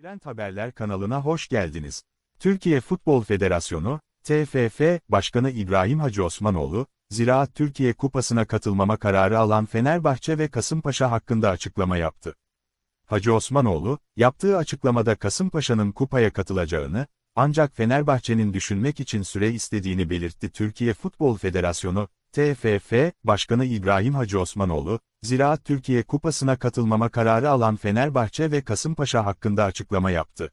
Trend Haberler kanalına hoş geldiniz. Türkiye Futbol Federasyonu, TFF Başkanı İbrahim Hacı Osmanoğlu, Ziraat Türkiye Kupası'na katılmama kararı alan Fenerbahçe ve Kasımpaşa hakkında açıklama yaptı. Hacı Osmanoğlu, yaptığı açıklamada Kasımpaşa'nın kupaya katılacağını, ancak Fenerbahçe'nin düşünmek için süre istediğini belirtti. Türkiye Futbol Federasyonu, TFF Başkanı İbrahim Hacı Osmanoğlu, Ziraat Türkiye Kupası'na katılmama kararı alan Fenerbahçe ve Kasımpaşa hakkında açıklama yaptı.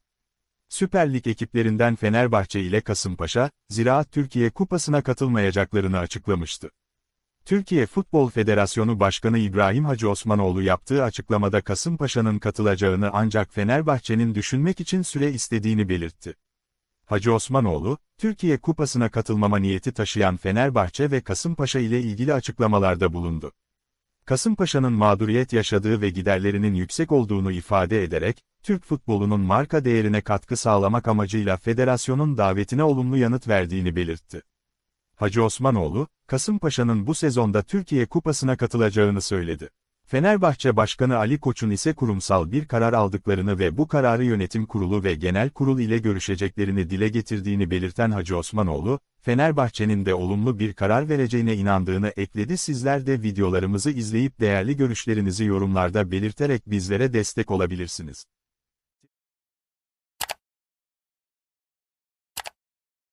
Süper Lig ekiplerinden Fenerbahçe ile Kasımpaşa, Ziraat Türkiye Kupası'na katılmayacaklarını açıklamıştı. Türkiye Futbol Federasyonu Başkanı İbrahim Hacı Osmanoğlu yaptığı açıklamada Kasımpaşa'nın katılacağını ancak Fenerbahçe'nin düşünmek için süre istediğini belirtti. Hacı Osmanoğlu, Türkiye Kupası'na katılmama niyeti taşıyan Fenerbahçe ve Kasımpaşa ile ilgili açıklamalarda bulundu. Kasımpaşa'nın mağduriyet yaşadığı ve giderlerinin yüksek olduğunu ifade ederek, Türk futbolunun marka değerine katkı sağlamak amacıyla federasyonun davetine olumlu yanıt verdiğini belirtti. Hacı Osmanoğlu, Kasımpaşa'nın bu sezonda Türkiye Kupası'na katılacağını söyledi. Fenerbahçe Başkanı Ali Koç'un ise kurumsal bir karar aldıklarını ve bu kararı yönetim kurulu ve genel kurul ile görüşeceklerini dile getirdiğini belirten Hacı Osmanoğlu, Fenerbahçe'nin de olumlu bir karar vereceğine inandığını ekledi. Sizler de videolarımızı izleyip değerli görüşlerinizi yorumlarda belirterek bizlere destek olabilirsiniz.